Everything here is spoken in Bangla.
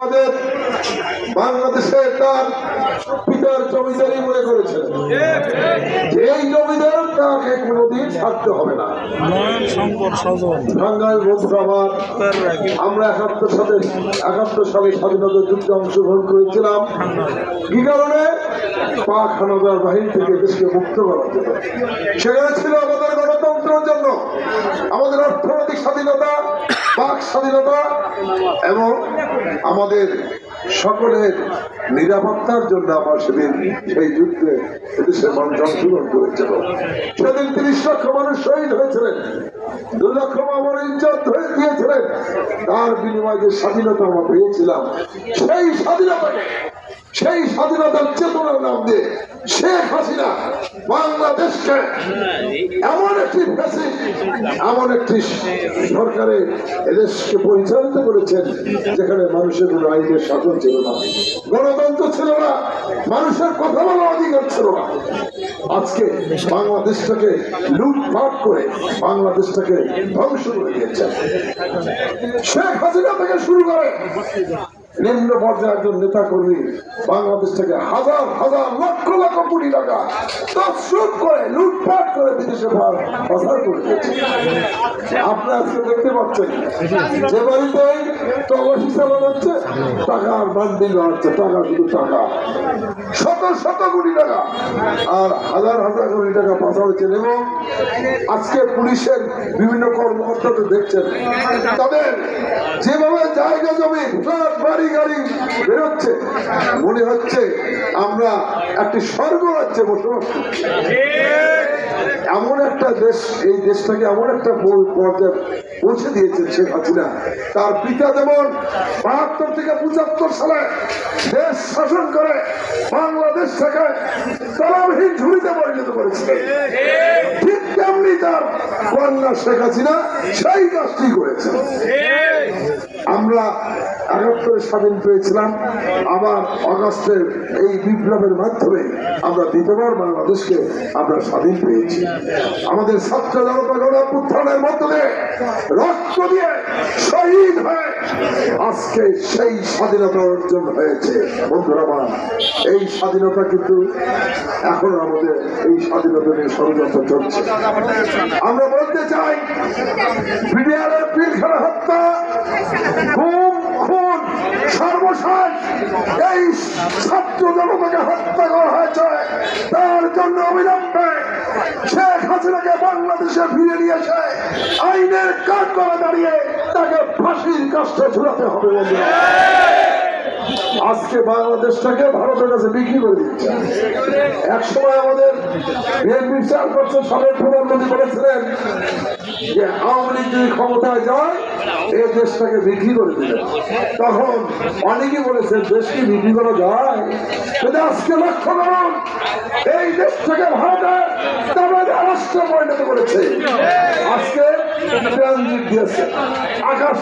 আমাদের বাংলাদেশে তার পিতার জমিদারি মনে করেছেন। যে এই জমিদার তাকে কোনোদিন ছাড়তে হবে না। বাঙাল আমরা একাত্তর সালে একাত্তর সালে স্বাধীনতা যুদ্ধে অংশগ্রহণ করেছিলাম। কি কারণে? পাক হানাদার বাহিনী থেকে দেশকে মুক্ত জন্য। সেখানে ছিল আমাদের গণতন্ত্রের জন্য। আমাদের অর্থনৈতিক স্বাধীনতা বাক স্বাধীনতা এবং আমাদের সকলের নিরাপত্তার জন্য আমার সেদিন সেই যুদ্ধে মানুষ অংশগ্রহণ করেছিল। সেদিন তিরিশ লক্ষ মানুষ শহীদ হয়েছিলেন। বাংলাদেশকে এমন একটি এমন একটি সরকারে এদেশকে পরিচালিত করেছেন, যেখানে মানুষের কোনো আইনের শাসন ছিল না, গণতন্ত্র ছিল না, মানুষের কথা বলার অধিকার ছিল না। আজকে বাংলাদেশটাকে লুটপাট করে বাংলাদেশটাকে ধ্বংস করে দিয়েছে। শেখ হাসিনা থেকে শুরু করে নিম্ন পর্যায়ে একজন নেতা কর্মী বাংলাদেশ থেকে হাজার হাজার লক্ষ লক্ষ কোটি টাকা তৎসুট করে, লুটপাট করে বিদেশে পাচার করে দিয়েছে আপনি আজকে দেখতে পাচ্ছেন, যে বাড়িতে তল্লাশি চালানো হচ্ছে, টাকা আর বান্ডিল হচ্ছে, টাকা শুধু টাকা। শত শত কোটি টাকা। আর হাজার হাজার কোটি টাকা পাচার হচ্ছে। এবং আজকে পুলিশের বিভিন্ন কর্মকর্তাদের দেখছেন, তাদের যেভাবে জায়গা জমি, ফ্ল্যাট, বাড়ি বেরোচ্ছে। মনে হচ্ছে আমরা একটি স্বর্গ রাজ্যে বসবাস এমন একটা দেশ, এই দেশটাকে এমন একটা পর- পর্যায়ে পৌঁছে দিয়েছেন শেখ হাসিনা। তার পিতা যেমন বাহাত্তর থেকে পঁচাত্তর সালে দেশ শাসন করে, বাংলাদেশ থেকে তলাবিহীন ঝুড়িতে পরিণত করেছিলেন ঠিক তেমনি তার কন্যা শেখ হাসিনা সেই কাজটি করেছে। আমরা একাত্তরে স্বাধীন পেয়েছিলাম। আবার অগাস্টের এই বিপ্লবের মাধ্যমে আমরা দ্বিতীয়বার বাংলাদেশকে আমরা স্বাধীন পেয়েছি। আমাদের ছাত্র জনতা গণপুত্থানের মধ্য দিয়ে রক্ত দিয়ে শহীদ হয়ে আজকে সেই স্বাধীনতা অর্জন হয়েছে। বন্ধুরা এই স্বাধীনতা কিন্তু এখন আমাদের এই স্বাধীনতা নিয়ে ষড়যন্ত্র চলছে। আমরা বলতে চাই হত্যা করা হয়েছে। তার জন্য বাংলাদেশে দাঁড়িয়ে তাকে ফাঁসির কাজটা ঝুলাতে হবে। আজকে বাংলাদেশটাকে ভারতের কাছে বিক্রি করে দিচ্ছে। এক সময় আমাদের বিএনপি চেয়ারপারসন সাবেক প্রধানমন্ত্রী বলেছিলেন যে আওয়ামী লীগ যদি ক্ষমতায় যায় এই দেশটাকে বিক্রি করে দিলেন তখন অনেকেই বলেছেন দেশকে বিক্রি করা যায়? কিন্তু আজকে লক্ষ্য করুন, এই দেশটাকে ভারতের তাদের রাষ্ট্র পরিণত করেছে। আজকে ট্রানজিট দিয়েছে। আকাশ